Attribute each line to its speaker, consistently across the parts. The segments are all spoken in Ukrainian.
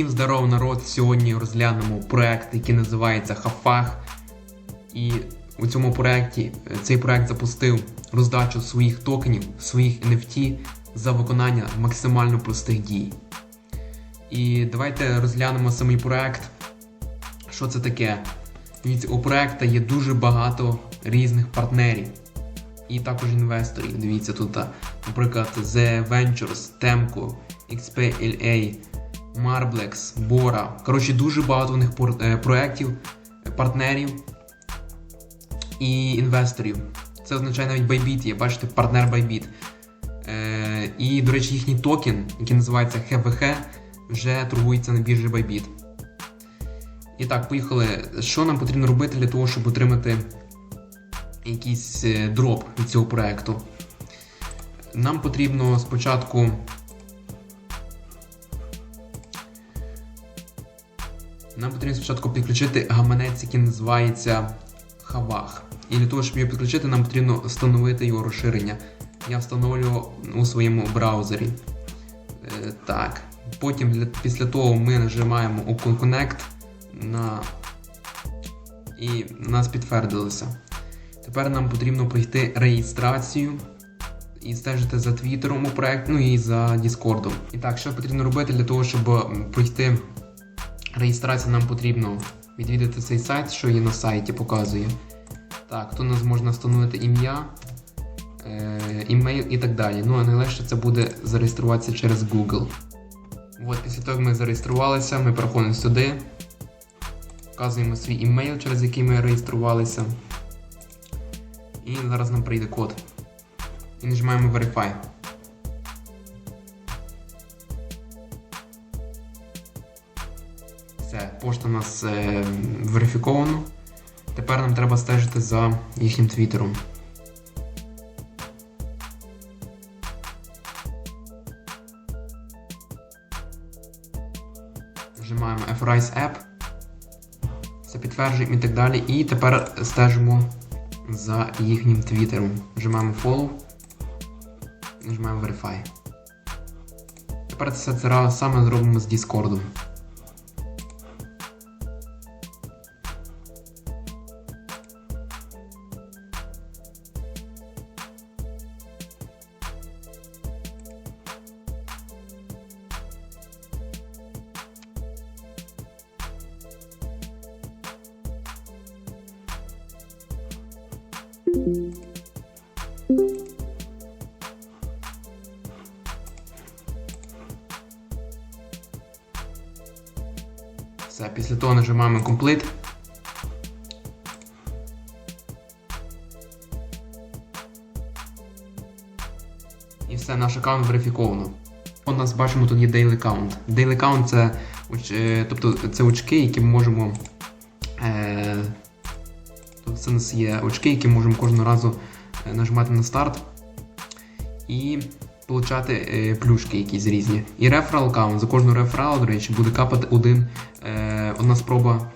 Speaker 1: Всім здоров, народ! Сьогодні розглянемо проект, який називається Хафах. І у цьому проекті е, цей проект запустив роздачу своїх токенів, своїх NFT за виконання максимально простих дій. І давайте розглянемо самий проект. Що це таке? Дивіться, у проекту є дуже багато різних партнерів і також інвесторів. Дивіться тут, наприклад, The Ventures, Temco, XPLA, Marblex, Bora. Коротше, дуже багато у них е, проєктів, е, партнерів і інвесторів. Це означає навіть Bybit є, бачите, партнер Bybit. Е, і, до речі, їхній токен, який називається HVH, вже торгується на біржі Bybit. І так, поїхали. Що нам потрібно робити для того, щоб отримати якийсь е, дроп від цього проекту? Нам потрібно спочатку. Нам потрібно спочатку підключити гаманець, який називається Хавах. І для того, щоб його підключити, нам потрібно встановити його розширення. Я встановлю у своєму браузері. Е, так. Потім після того ми нажимаємо Open Connect на... і нас підтвердилося. Тепер нам потрібно пройти реєстрацію і стежити за твіттером у проект, ну і за Діскордом. І так, що потрібно робити для того, щоб пройти реєстрацію, нам потрібно відвідати цей сайт, що є на сайті, показує. Так, тут нас можна встановити ім'я, е, імейл і так далі. Ну а найлегше це буде зареєструватися через Google. От, після того, як ми зареєструвалися, ми переходимо сюди, вказуємо свій імейл, через який ми реєструвалися. І зараз нам прийде код. І нажимаємо Verify. Пошта у нас е, верифіковано. Тепер нам треба стежити за їхнім твіттером. Нажимаємо FRISE App. Це підтверджуємо і так далі. І тепер стежимо за їхнім твіттером. Нажимаємо Follow. Нажимаємо Verify. Тепер це це ра- саме зробимо з Discord. Все, після того нажимаємо Complete. І все, наш аккаунт верифіковано. У нас бачимо, тут є Daily Count. Daily Count це, е, тобто, це очки, які ми можемо. Е, це у нас є очки, які можемо кожного разу е, нажимати на старт і получати е, плюшки якісь різні. І реферал аккаунт. За кожну реферал, до речі, буде капати один, е, одна спроба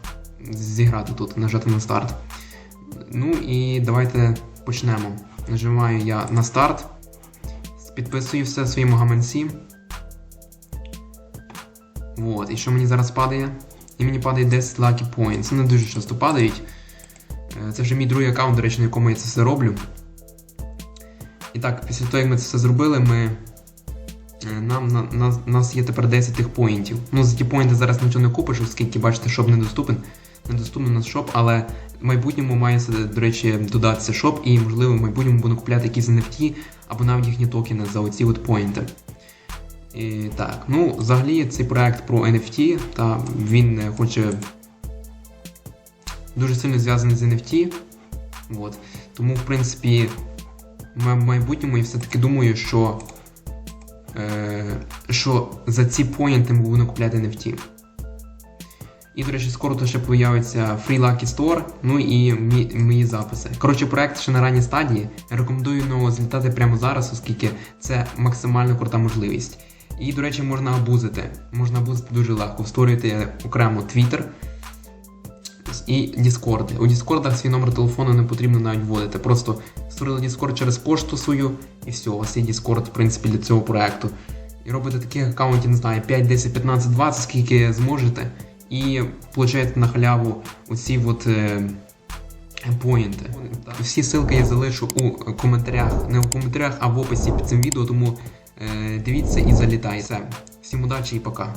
Speaker 1: зіграти тут, нажати на старт. Ну і давайте почнемо. Нажимаю я на старт. Підписую все в своєму гаманці. Вот. І що мені зараз падає? І мені падає 10 Lucky Points. Не дуже часто падають. Е, Це вже мій другий аккаунт, до речі, на якому я це все роблю. І так, після того, як ми це все зробили, ми. е, Нам на, на, нас є тепер 10 тих поінтів. Ну, за ті поінти зараз нічого не купиш, оскільки бачите, шоп недоступен. Недоступний у нас шоп, але в майбутньому має, до речі, додатися шоп, і можливо в майбутньому буду купляти якісь NFT або навіть їхні токени за оці от поінти. І, так, ну, взагалі цей проект про NFT, та він е, хоче дуже сильно зв'язаний з NFT. От. Тому, в принципі, в майбутньому я все-таки думаю, що, е, що за ці поінти ми будемо купляти NFT. І, до речі, скоро то ще появиться Free Lucky Store, ну і мі, мої записи. Коротше, проект ще на ранній стадії. Рекомендую його злітати прямо зараз, оскільки це максимально крута можливість. І, до речі, можна абузити. Можна абузити дуже легко. Створюєте окремо Twitter і Discord. У Discord свій номер телефону не потрібно навіть вводити. Просто створили Discord через пошту свою, і все, у вас є Discord, в принципі, для цього проекту. І робите таких аккаунтів, не знаю, 5, 10, 15, 20, скільки зможете. І получаєте на халяву оці от е, поінти. Всі ссылки я залишу у коментарях, не у коментарях, а в описі під цим відео, тому е, дивіться і залітайте. Всім удачі і пока.